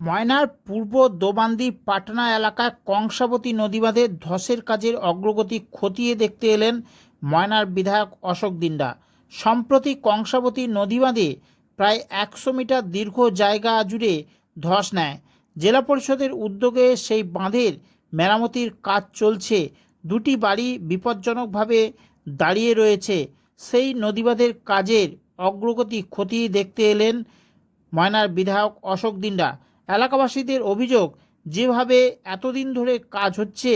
ময়নার পূর্ব দোবান্দি পাটনা এলাকায় কংসাবতী নদীবাঁধে ধসের কাজের অগ্রগতি খতিয়ে দেখতে এলেন ময়নার বিধায়ক অশোক দিন্ডা সম্প্রতি কংসাবতী নদীবাঁধে প্রায় একশো মিটার দীর্ঘ জায়গা জুড়ে ধস নেয়। জেলা পরিষদের উদ্যোগে সেই বাঁধের মেরামতির কাজ চলছে। দুটি বাড়ি বিপজ্জনকভাবে দাঁড়িয়ে রয়েছে। সেই নদীবাঁধের কাজের অগ্রগতি খতিয়ে দেখতে এলেন ময়নার বিধায়ক অশোক দিন্ডা এলাকাবাসীদের অভিযোগ, যেভাবে এতদিন ধরে কাজ হচ্ছে,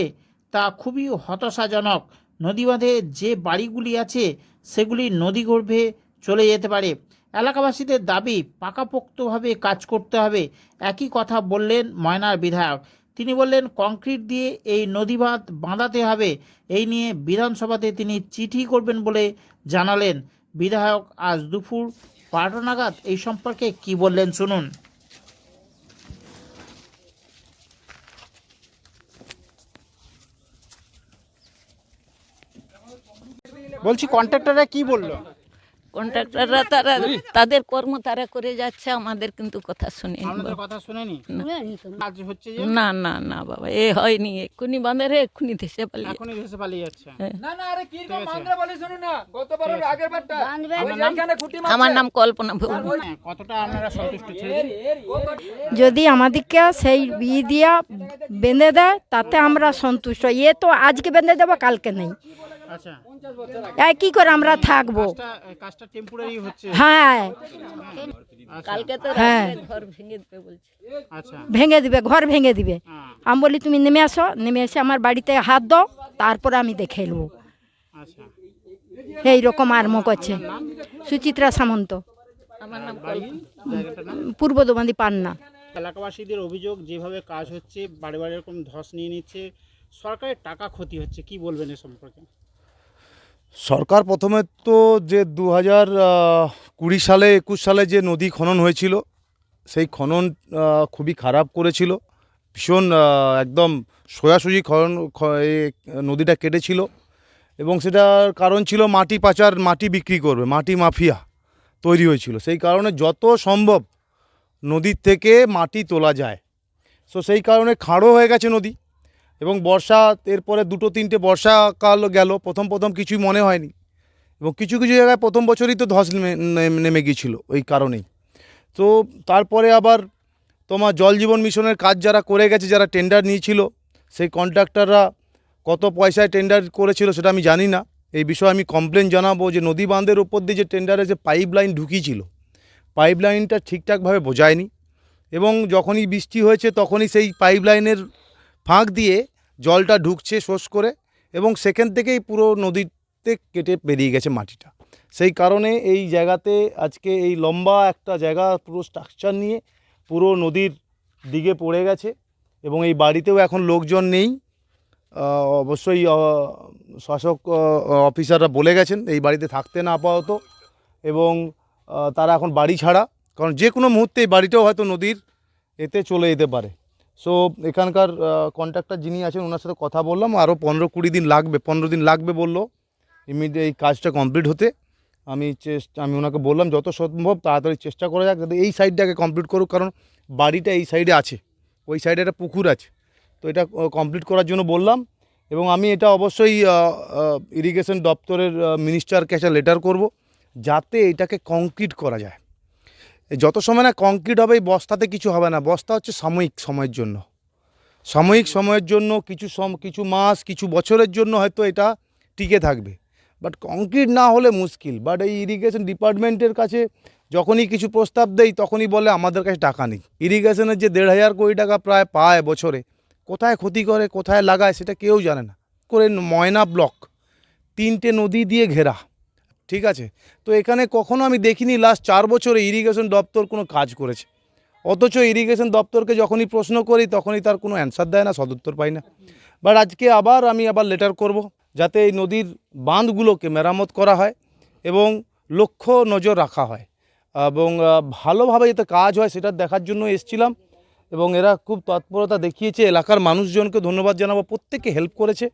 তা খুবই হতাশাজনক। নদীবাঁধে যে বাড়িগুলি আছে, সেগুলি নদীগর্ভে চলে যেতে পারে। এলাকাবাসীদের দাবি, পাকাপোক্তভাবে কাজ করতে হবে। একই কথা বললেন ময়নার বিধায়ক। তিনি বললেন, কংক্রিট দিয়ে এই নদীবাঁধ বাঁধাতে হবে। এই নিয়ে বিধানসভাতে তিনি চিঠি করবেন বলে জানালেন। বিধায়ক, আজ দুপুর বারোটা নাগাদ এই সম্পর্কে কি বললেন শুনুন। বলছি কন্ট্রাক্টররা কি বলল? কন্ট্রাক্টররা তারা তাদের কর্ম তারা করে যাচ্ছে আমাদের কিন্তু কথা শুনেনি আপনাদের কথা শুনেনি? কাজ হচ্ছে না না না বাবা এ হয়নি এক্ষুনি বাঁধের এক্ষুনি দেশে পালিয়ে এখনই ভেসে পালিয়ে যাচ্ছে। না না আরে কীরকম বাঁধরা বলি শুনুন না আগের বারটা। আমার নাম কল্পনা ভৌমিক হ্যাঁ, কতটা আপনারা সন্তুষ্ট ছিলেন যদি আমাদেরকে সেই বিয়ে দিয়া বেঁধে দেয় তাতে আমরা সন্তুষ্ট। এ তো আজকে বেঁধে দেবো কালকে নেই। কি করে আমরা থাকব? হ্যাঁ। আচ্ছা, হ্যাঁ। ভেঙে দেবে বলছে। আচ্ছা। ভেঙে দিবে ঘর ভেঙে দিবে। হ্যাঁ, আমি বলি তুমি নেমে আসো নেমে এসে আমার বাড়িতে হাত দাও তারপরে আমি দেখে নেব। আচ্ছা। এই রকম আরম্ভ করছে সুচিত্রা সামন্ত। পূর্ব দোবান্দি পান্না। এলাকাবাসীদের অভিযোগ যেভাবে কাজ হচ্ছে বাড়ি বাড়ি এরকম ধস নিয়ে নিচ্ছে সরকারের টাকা ক্ষতি হচ্ছে কি বলবেন এ সম্পর্কে? সরকার প্রথমে তো যে দু হাজার কুড়ি সালে, একুশ সালে যে নদী খনন হয়েছিল, সেই খনন খুবই খারাপ করেছিল। ভীষণ একদম সোজাসুজি খনন নদীটা কেটেছিল। এবং সেটার কারণ ছিল মাটি পাচার, মাটি বিক্রি করবে, মাটি মাফিয়া তৈরি হয়েছিল। সেই কারণে যত সম্ভব নদীর থেকে মাটি তোলা যায়। সো সেই কারণে খাড়ো হয়ে গেছে নদী। এবং বর্ষা, এরপরে দুটো, তিনটে বর্ষাকাল গেল, প্রথম প্রথম কিছুই মনে হয়নি। এবং কিছু কিছু জায়গায় প্রথম বছরই তো ধস নেমে নেমে ওই কারণেই। তো তারপরে আবার তোমার জল জীবন মিশনের কাজ যারা করে গেছে, যারা টেন্ডার নিয়েছিল, সেই কন্ট্রাক্টররা কত পয়সায় টেন্ডার করেছিল সেটা আমি জানি না। এই বিষয়ে আমি কমপ্লেন জানাব যে নদী বাঁধের উপর দিয়ে যে টেন্ডারে যে পাইপ লাইন ঢুকিয়েছিল পাইপ লাইনটা ঠিকঠাকভাবে বোঝায়নি। এবং যখনই বৃষ্টি হয়েছে, তখনই সেই পাইপ লাইনের ফাঁক দিয়ে জলটা ঢুকছে শোষ করে এবং সেখান থেকেই পুরো নদীতে কেটে বেরিয়ে গেছে মাটিটা। সেই কারণে এই জায়গাতে আজকে এই লম্বা একটা জায়গা, পুরো স্ট্রাকচার নিয়ে পুরো নদীর দিকে পড়ে গেছে এবং এই বাড়িতেও এখন লোকজন নেই। অবশ্যই শাসক অফিসাররা বলে গেছেন এই বাড়িতে থাকতে না আপাতত এবং তারা এখন বাড়ি ছাড়া। কারণ যে কোনো মুহূর্তে এই বাড়িটাও হয়তো নদীর এতে চলে যেতে পারে। সো এখানকার কন্ট্রাক্টর যিনি আছেন, ওনার সাথে কথা বললাম আরও পনেরো কুড়ি দিন লাগবে, পনেরো দিন লাগবে বলল। ইমিডিয়েট এই কাজটা কমপ্লিট হতে। আমি চেষ্টা, আমি ওনাকে বললাম, যত সম্ভব তাড়াতাড়ি চেষ্টা করা যাক, যাতে এই সাইডটাকে কমপ্লিট করুক, কারণ বাড়িটা এই সাইডে আছে। ওই সাইডে একটা পুকুর আছে। তো এটা কমপ্লিট করার জন্য বললাম, এবং আমি এটা অবশ্যই ইরিগেশন দপ্তরের মিনিস্টারকে একটা লেটার করব, যাতে এটাকে কংক্রিট করা যায়। যত সময় না কংক্রিট হবে, এই বস্তাতে কিছু হবে না। বস্তা হচ্ছে সাময়িক সময়ের জন্য। সাময়িক সময়ের জন্য কিছু সম, কিছু মাস, কিছু বছরের জন্য হয়তো এটা টিকে থাকবে। বাট কংক্রিট না হলে মুশকিল। বাট এই ইরিগেশন ডিপার্টমেন্টের কাছে যখনই কিছু প্রস্তাব দেই, তখনই বলে আমাদের কাছে টাকা নেই। ইরিগেশনের যে দেড় হাজার কোটি টাকা প্রায় পায় বছরে, কোথায় ক্ষতি করে, কোথায় লাগায়, সেটা কেউ জানে না। করে ময়না ব্লক তিনটে নদী দিয়ে ঘেরা। ঠিক আছে? তো এখানে কখনো আমি দেখিনি লাস্ট চার বছরে ইরিগেশন দপ্তর কোনো কাজ করেছে। অথচ ইরিগেশন দপ্তরকে যখনই প্রশ্ন করি, তখনই তার কোনো অ্যান্সার দেয় না, সদুত্তর পাই না। বাট আজকে আবার আমি আবার লেটার করব, যাতে এই নদীর বাঁধগুলোকে মেরামত করা হয় এবং লক্ষ্য নজর রাখা হয়। এবং ভালোভাবে যাতে কাজ হয় সেটা দেখার জন্য এসছিলাম এবং এরা খুব তৎপরতা দেখিয়েছে। এলাকার মানুষজনকে ধন্যবাদ জানাব, প্রত্যেককে হেল্প করেছে।